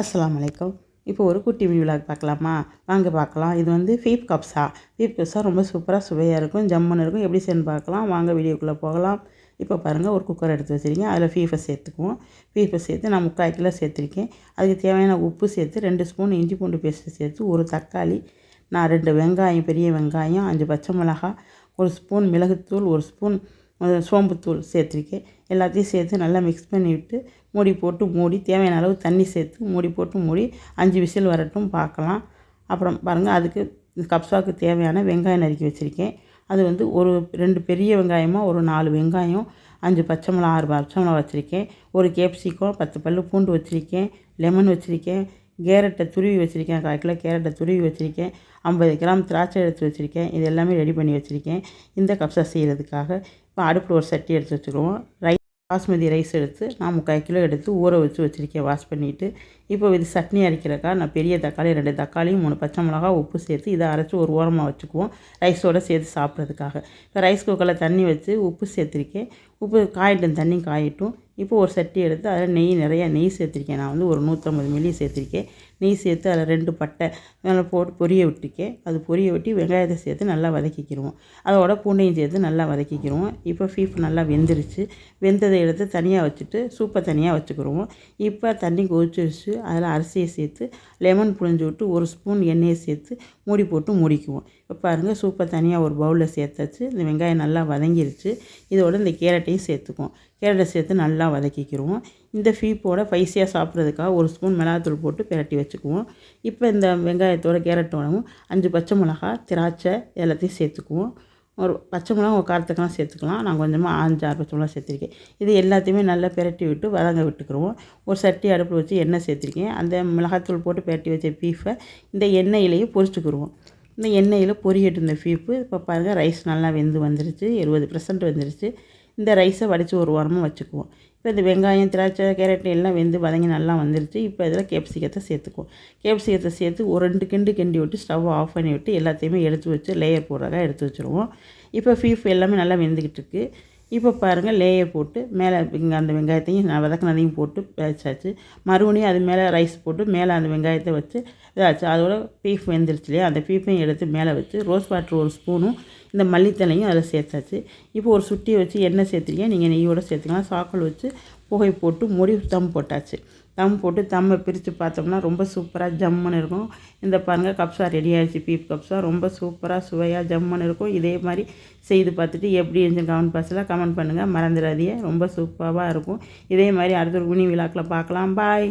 அஸ்லாம் வலைக்கம் இப்போ ஒரு குட்டி விழாக் பார்க்கலாமா? வாங்க பார்க்கலாம். இது வந்து ஃபீப் கப்ஸா? ஃபீப் கப்ஸா ரொம்ப சூப்பராக சுவையாக இருக்கும். ஜம்முன்னு இருக்கும். எப்படி செய்யணும் பார்க்கலாம். வாங்க வீடியோக்குள்ளே போகலாம். இப்போ பாருங்கள் ஒரு குக்கர் எடுத்து வச்சுருக்கேன். அதில் ஃபீஃபை சேர்த்துக்குவோம். ஃபீஃபை சேர்த்து நான் முக்கால் கிலோ சேர்த்துருக்கேன். அதுக்கு தேவையான உப்பு சேர்த்து ரெண்டு ஸ்பூன் இஞ்சி பூண்டு பேஸ்ட்டு சேர்த்து ஒரு தக்காளி நான் ரெண்டு வெங்காயம் பெரிய வெங்காயம் அஞ்சு பச்சை மிளகாய் ஒரு ஸ்பூன் மிளகுத்தூள் ஒரு ஸ்பூன் சோம்புத்தூள் சேர்த்துருக்கேன். எல்லாத்தையும் சேர்த்து நல்லா மிக்ஸ் பண்ணி விட்டு மூடி போட்டு மூடி தேவையான அளவு தண்ணி சேர்த்து மூடி போட்டு மூடி அஞ்சு விசில் வரட்டும் பார்க்கலாம். அப்புறம் பாருங்கள் அதுக்கு கப்ஸாவுக்கு தேவையான வெங்காயம் நறுக்கி வச்சுருக்கேன். அது வந்து ஒரு ரெண்டு பெரிய வெங்காயமாக ஒரு நாலு வெங்காயம் அஞ்சு பச்சை மிளகா ஆறு பச்சை மிளகா வச்சுருக்கேன். ஒரு கேப்சிகம் பத்து பல்லு பூண்டு வச்சுருக்கேன். லெமன் வச்சுருக்கேன். கேரட்டை துருவி வச்சுருக்கேன். கால் கிலோ கேரட்டை துருவி வச்சுருக்கேன். ஐம்பது கிராம் திராட்சை எடுத்து வச்சுருக்கேன். இது எல்லாமே ரெடி பண்ணி வச்சுருக்கேன். இந்த கப்ஸா செய்கிறதுக்காக இப்போ அடுப்பில் ஒரு சட்டி எடுத்து வச்சுக்கிடுவோம் ரைஸ் பாஸ்மதி ரைஸ் எடுத்து நான் முக்கால் கிலோ எடுத்து ஊற வச்சு வச்சுருக்கேன். வாஷ் பண்ணிவிட்டு இப்போ இது சட்னி அரைக்கிறக்கா நான் பெரிய தக்காளி ரெண்டு தக்காளியும் மூணு பச்சை மிளகா உப்பு சேர்த்து இதை அரைச்சி ஒரு ஓரமாக வச்சுக்குவோம். ரைஸோடு சேர்த்து சாப்பிட்றதுக்காக. இப்போ ரைஸ் குக்கரில் தண்ணி வச்சு உப்பு சேர்த்துருக்கேன். உப்பு காயிட்டும் தண்ணி காயிட்டும். இப்போ ஒரு சட்டி எடுத்து அதில் நெய் நிறையா நெய் சேர்த்துருக்கேன். நான் வந்து ஒரு நூற்றம்பது மில்லி சேர்த்துருக்கேன். நெய் சேர்த்து அதில் ரெண்டு பட்டை நல்லா போட்டு பொரிய விட்டுருக்கேன். அது பொரிய விட்டு வெங்காயத்தை சேர்த்து நல்லா வதக்கிக்கிடுவோம் அதோட பூண்டையும் சேர்த்து நல்லா வதக்கிக்கிடுவோம் இப்போ ஃபீஃப் நல்லா வெந்துருச்சு. வெந்ததை எடுத்து தனியாக வச்சுட்டு சூப்பை தனியாக வச்சுக்கிடுவோம் இப்போ தண்ணி கொதிச்சு வச்சு அதில் அரிசியை சேர்த்து லெமன் புழிஞ்சு விட்டு ஒரு ஸ்பூன் எண்ணெயை சேர்த்து மூடி போட்டு மூடிக்குவோம். இப்போ பாருங்கள் சூப்பை தனியாக ஒரு பவுலில் சேர்த்தாச்சு. இந்த வெங்காயம் நல்லா வதங்கிருச்சு. இதோட இந்த கேரட்டையும் சேர்த்துக்குவோம். கேரட்டை சேர்த்து நல்லா வதக்கிக்கிடுவோம் இந்த ஃபீப்போட ஸ்பைஸியாக சாப்பிட்றதுக்காக ஒரு ஸ்பூன் மிளகாத்தூள் போட்டு பிரட்டி வச்சுக்குவோம். இப்போ இந்த வெங்காயத்தோட கேரட்டோடவும் அஞ்சு பச்சை மிளகா திராட்சை எல்லாத்தையும் சேர்த்துக்குவோம். ஒரு பச்சை மிளகா காரத்துக்கெல்லாம் சேர்த்துக்கலாம். நான் கொஞ்சமாக ஆஞ்சு ஆறு பச்சை மிளகா சேர்த்துருக்கேன். இது எல்லாத்தையுமே நல்லா பெரட்டி விட்டு வதங்க விட்டுக்குருவோம். ஒரு சட்டி அடுப்பில் வச்சு எண்ணெய் சேர்த்துருக்கேன். அந்த மிளகாத்தூள் போட்டு பெரட்டி வச்ச பீஃபை இந்த எண்ணெயிலேயே பொரிச்சுக்குருவோம். இந்த எண்ணெயில் பொரியட்டு இருந்த பீஃபு இப்போ பாருங்கள் ரைஸ் நல்லா வெந்து வந்துருச்சு. எழுபது பர்சன்ட் வந்துருச்சு. இந்த ரைஸை வடித்து ஒரு வாரமாக வச்சுக்குவோம். இப்போ இந்த வெங்காயம் திராட்சை கேரட் எல்லாம் வெந்து வதங்கி நல்லா வந்துருச்சு. இப்போ இதில் கேப்சிகத்தை சேர்த்துக்குவோம். கேப்சிகத்தை சேர்த்து ஒரு ரெண்டு கிண்டு கிண்டி விட்டு ஸ்டவ் ஆஃப் பண்ணி விட்டு எல்லாத்தையுமே எடுத்து வச்சு லேயர் போடுறதாக எடுத்து வச்சுருவோம். இப்போ ஃபீஃப் எல்லாமே நல்லா வெந்துக்கிட்டு இருக்குது இப்போ பாருங்கள் லேயர் போட்டு மேலே இங்கே அந்த வெங்காயத்தையும் நான் வதக்கினதையும் போட்டு வச்சாச்சு மறுபடியும் அது மேலே ரைஸ் போட்டு மேலே அந்த வெங்காயத்தை வச்சு இதாச்சு. அதோட பீஃப் வெந்துருச்சு இல்லையா? அந்த பீஃபையும் எடுத்து மேலே வச்சு ரோஸ் வாட்டர் ஒரு ஸ்பூனும் இந்த மல்லித்தலையும் அதில் சேர்த்தாச்சு. இப்போ ஒரு சுட்டியை வச்சு எண்ணெய் சேர்த்துருக்கேன் நீங்கள் நெய்யோடு சேர்த்துக்கலாம். சாக்கல் வச்சு புகை போட்டு மூடி தம் போட்டாச்சு. தம் போட்டு தம்மை பிரித்து பார்த்தோம்னா ரொம்ப சூப்பராக ஜம்முன்னு இருக்கும். இந்த பாருங்கள் கப்ஸா ரெடி ஆயிடுச்சு. பீப் கப்ஸா ரொம்ப சூப்பராக சுவையாக ஜம்முன்னு இருக்கும். இதே மாதிரி செய்து பார்த்துட்டு எப்படி இருந்துச்சு கமெண்ட் பாக்ஸில் கமெண்ட் பண்ணுங்கள் மறந்துடாதீங்க. ரொம்ப சூப்பராக இருக்கும். இதே மாதிரி அடுத்த ஒரு குனி விழாக்கில் பார்க்கலாம். பாய்